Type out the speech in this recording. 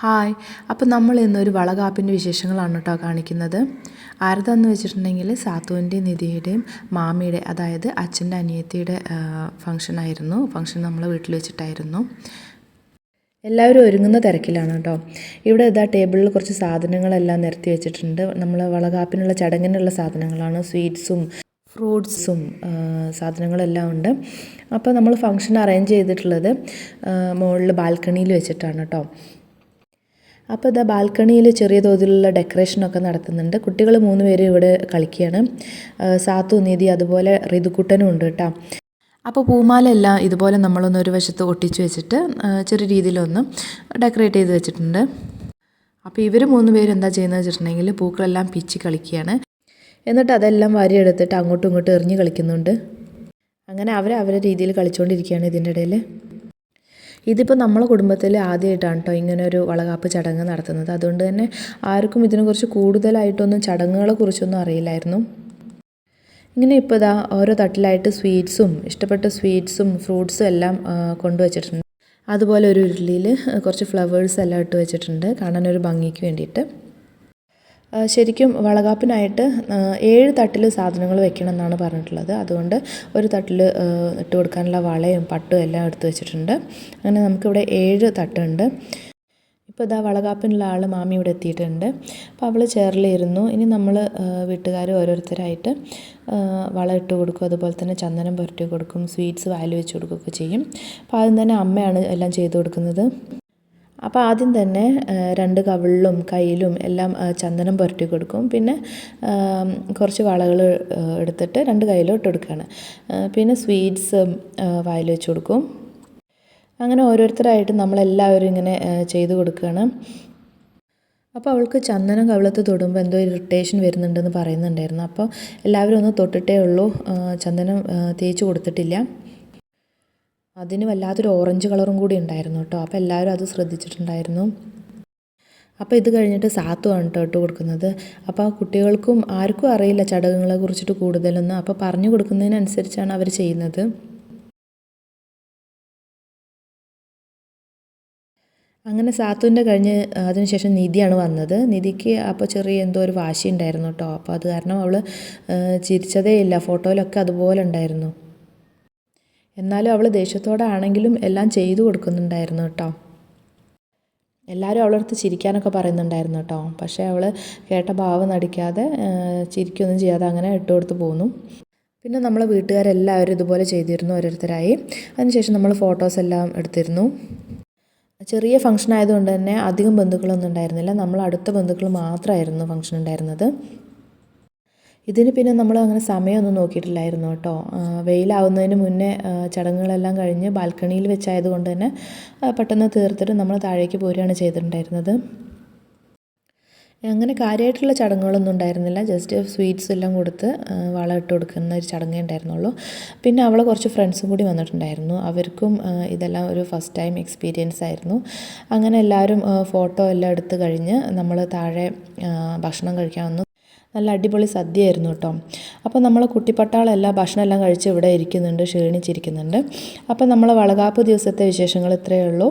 Hi. അപ്പോൾ നമ്മൾ ഇന്നൊരു വളകാപ്പിന്റെ വിശേഷങ്ങളാണ് കേട്ടോ കാണിക്കുന്നത്. ആരതാന്ന് വെച്ചിട്ടുണ്ടെങ്കിൽ സാത്തുവിന്റെയും നിധിയുടെയും മാമിയുടെ അതായത് അച്ഛന്റെ അനിയത്തിയുടെ ഫംഗ്ഷൻ ആയിരുന്നു. ഫംഗ്ഷൻ നമ്മളെ വീട്ടിൽ വെച്ചിട്ടായിരുന്നു. എല്ലാവരും ഒരുങ്ങുന്ന തിരക്കിലാണ് കേട്ടോ. ഇവിടെ ഇതാ ടേബിളിൽ കുറച്ച് സാധനങ്ങളെല്ലാം നിരത്തി വെച്ചിട്ടുണ്ട്. നമ്മൾ വളകാപ്പിനുള്ള ചടങ്ങിനുള്ള സാധനങ്ങളാണ്. സ്വീറ്റ്സും ഫ്രൂട്ട്സും സാധനങ്ങളെല്ലാം ഉണ്ട്. അപ്പോൾ നമ്മൾ ഫംഗ്ഷൻ അറേഞ്ച് ചെയ്തിട്ടുള്ളത് മുകളിൽ ബാൽക്കണിയിൽ വെച്ചിട്ടാണ് കേട്ടോ. അപ്പോൾ ഇതാ ബാൽക്കണിയിൽ ചെറിയ തോതിലുള്ള ഡെക്കറേഷനൊക്കെ നടത്തുന്നുണ്ട് കുട്ടികൾ മൂന്ന് പേര് ഇവിടെ കളിക്കുകയാണ്. സാത്തു നിധി അതുപോലെ ഋതുക്കുട്ടനും ഉണ്ട് കേട്ടോ. അപ്പോൾ പൂമാലെല്ലാം ഇതുപോലെ നമ്മളൊന്ന് ഒരു വശത്ത് ഒട്ടിച്ച് വെച്ചിട്ട് ചെറിയ രീതിയിലൊന്ന് ഡെക്കറേറ്റ് ചെയ്ത് വെച്ചിട്ടുണ്ട്. അപ്പോൾ ഇവർ മൂന്ന് പേര് എന്താ ചെയ്യുന്നത് വെച്ചിട്ടുണ്ടെങ്കിൽ പൂക്കളെല്ലാം പിച്ച് കളിക്കുകയാണ്. എന്നിട്ട് അതെല്ലാം വാരിയെടുത്തിട്ട് അങ്ങോട്ടും ഇങ്ങോട്ടും എറിഞ്ഞ് കളിക്കുന്നുണ്ട്. അങ്ങനെ അവർ അവരുടെ രീതിയിൽ കളിച്ചുകൊണ്ടിരിക്കുകയാണ് ഇതിന്റെ ഇടയിൽ. ഇതിപ്പോൾ നമ്മളെ കുടുംബത്തിൽ ആദ്യമായിട്ടാണ് കേട്ടോ ഇങ്ങനെ ഒരു വളകാപ്പ് ചടങ്ങ് നടത്തുന്നത്. അതുകൊണ്ട് തന്നെ ആർക്കും ഇതിനെക്കുറിച്ച് കൂടുതലായിട്ടൊന്നും ചടങ്ങുകളെ കുറിച്ചൊന്നും അറിയില്ലായിരുന്നു. ഇങ്ങനെ ഇപ്പോൾ ഇതാ ഓരോ തട്ടിലായിട്ട് സ്വീറ്റ്സും ഇഷ്ടപ്പെട്ട സ്വീറ്റ്സും ഫ്രൂട്ട്സും എല്ലാം കൊണ്ടുവച്ചിട്ടുണ്ട് അതുപോലെ ഒരു ഉരുളിയിൽ കുറച്ച് ഫ്ലവേഴ്സ് എല്ലാം ഇട്ട് വെച്ചിട്ടുണ്ട്. കാണാനൊരു ഭംഗിക്ക് വേണ്ടിയിട്ട്. ശരിക്കും വളകാപ്പിനായിട്ട് ഏഴ് തട്ടിൽ സാധനങ്ങൾ വെക്കണം എന്നാണ് പറഞ്ഞിട്ടുള്ളത്. അതുകൊണ്ട് ഒരു തട്ടിൽ ഇട്ട് കൊടുക്കാനുള്ള വളയും പട്ടും എല്ലാം എടുത്ത് വെച്ചിട്ടുണ്ട്. അങ്ങനെ നമുക്കിവിടെ ഏഴ് തട്ടുണ്ട്. ഇപ്പോൾ ഇതാ വളകാപ്പിനുള്ള ആൾ മാമി ഇവിടെ എത്തിയിട്ടുണ്ട്. അപ്പോൾ അവൾ ചേറിലിരുന്നു ഇനി നമ്മൾ വീട്ടുകാർ ഓരോരുത്തരായിട്ട് വള ഇട്ട് കൊടുക്കും. അതുപോലെ തന്നെ ചന്ദനം പുരട്ടി കൊടുക്കും. സ്വീറ്റ്സ് വായിൽ വെച്ച് കൊടുക്കുകയൊക്കെ ചെയ്യും. അപ്പോൾ ആദ്യം തന്നെ അമ്മയാണ് എല്ലാം ചെയ്തു കൊടുക്കുന്നത്. അപ്പോൾ ആദ്യം തന്നെ രണ്ട് കവിളിലും കയ്യിലും എല്ലാം ചന്ദനം പുരട്ടി കൊടുക്കും. പിന്നെ കുറച്ച് വളകൾ എടുത്തിട്ട് രണ്ട് കയ്യിലും ഇട്ട് കൊടുക്കുകയാണ് പിന്നെ സ്വീറ്റ്സ് വായിൽ വെച്ച് കൊടുക്കും. അങ്ങനെ ഓരോരുത്തരായിട്ട് നമ്മളെല്ലാവരും ഇങ്ങനെ ചെയ്തു കൊടുക്കുകയാണ്. അപ്പോൾ അവൾക്ക് ചന്ദനം കവിളത്ത് തൊടുമ്പോൾ എന്തോ ഇറിറ്റേഷൻ വരുന്നുണ്ടെന്ന് പറയുന്നുണ്ടായിരുന്നു. അപ്പോൾ എല്ലാവരും ഒന്ന് തൊട്ടിട്ടേ ഉള്ളൂ. ചന്ദനം തേച്ച് കൊടുത്തിട്ടില്ല. അതിന് വല്ലാത്തൊരു ഓറഞ്ച് കളറും കൂടി ഉണ്ടായിരുന്നു കേട്ടോ. അപ്പോൾ എല്ലാവരും അത് ശ്രദ്ധിച്ചിട്ടുണ്ടായിരുന്നു. അപ്പോൾ ഇത് കഴിഞ്ഞിട്ട് സാത്തുവാണ് കേട്ടോ ഇട്ട് കൊടുക്കുന്നത്. അപ്പോൾ കുട്ടികൾക്കും ആർക്കും അറിയില്ല ചടങ്ങുകളെ കുറിച്ചിട്ട് കൂടുതലൊന്നും. അപ്പോൾ പറഞ്ഞു കൊടുക്കുന്നതിനനുസരിച്ചാണ് അവർ ചെയ്യുന്നത്. അങ്ങനെ സാത്തുവിന്റെ കഴിഞ്ഞ് അതിനുശേഷം നിധിയാണ് വന്നത്. നിധിക്ക് അപ്പോൾ ചെറിയ എന്തോ ഒരു വാശി ഉണ്ടായിരുന്നു കേട്ടോ. അപ്പോൾ അത് കാരണം അവൾ ചിരിച്ചതേ ഇല്ല ഫോട്ടോയിലൊക്കെ അതുപോലെ ഉണ്ടായിരുന്നു. എന്നാലും അവൾ ദേഷ്യത്തോടാണെങ്കിലും എല്ലാം ചെയ്തു കൊടുക്കുന്നുണ്ടായിരുന്നു കേട്ടോ. എല്ലാവരും അവളടുത്ത് ചിരിക്കാനൊക്കെ പറയുന്നുണ്ടായിരുന്നു കേട്ടോ. പക്ഷേ അവൾ കേട്ട ഭാവം നടിക്കാതെ ചിരിക്കൊന്നും ചെയ്യാതെ അങ്ങനെ ഇട്ട് കൊടുത്ത് പോന്നു. പിന്നെ നമ്മളെ വീട്ടുകാരെല്ലാവരും ഇതുപോലെ ചെയ്തിരുന്നു ഓരോരുത്തരായി. അതിനുശേഷം നമ്മൾ ഫോട്ടോസ് എല്ലാം എടുത്തിരുന്നു. ചെറിയ ഫംഗ്ഷൻ ആയതുകൊണ്ട് തന്നെ അധികം ബന്ധുക്കളൊന്നും ഉണ്ടായിരുന്നില്ല. നമ്മൾ അടുത്ത ബന്ധുക്കൾ മാത്രമായിരുന്നു ഫംഗ്ഷൻ ഉണ്ടായിരുന്നത് ഇതിന് പിന്നെ നമ്മൾ അങ്ങനെ സമയമൊന്നും നോക്കിയിട്ടില്ലായിരുന്നു കേട്ടോ. വെയിലാവുന്നതിന് മുന്നേ ചടങ്ങുകളെല്ലാം കഴിഞ്ഞ് ബാൽക്കണിയിൽ വെച്ചായത് കൊണ്ട് തന്നെ പെട്ടെന്ന് തീർത്തിട്ട് നമ്മൾ താഴേക്ക് പോരുകയാണ് ചെയ്തിട്ടുണ്ടായിരുന്നത്. അങ്ങനെ കാര്യമായിട്ടുള്ള ചടങ്ങുകളൊന്നും ഉണ്ടായിരുന്നില്ല. ജസ്റ്റ് സ്വീറ്റ്സ് എല്ലാം കൊടുത്ത് വള ഇട്ട് കൊടുക്കുന്ന ഒരു ചടങ്ങേ ഉണ്ടായിരുന്നുള്ളൂ. പിന്നെ അവളെ കുറച്ച് ഫ്രണ്ട്സും കൂടി വന്നിട്ടുണ്ടായിരുന്നു. അവർക്കും ഇതെല്ലാം ഒരു ഫസ്റ്റ് ടൈം എക്സ്പീരിയൻസ് ആയിരുന്നു. അങ്ങനെ എല്ലാവരും ഫോട്ടോ എല്ലാം എടുത്ത് കഴിഞ്ഞ് നമ്മൾ താഴെ ഭക്ഷണം കഴിക്കാൻ വന്നു. നല്ല അടിപൊളി സദ്യയായിരുന്നു കേട്ടോ. അപ്പോൾ നമ്മൾ കുട്ടിപ്പട്ടാളെല്ലാം ഭക്ഷണമെല്ലാം കഴിച്ച് ഇവിടെ ഇരിക്കുന്നുണ്ട് ക്ഷീണിച്ചിരിക്കുന്നുണ്ട്. അപ്പോൾ നമ്മൾ വളകാപ്പ് ദിവസത്തെ വിശേഷങ്ങൾ ഇത്രയേ ഉള്ളൂ.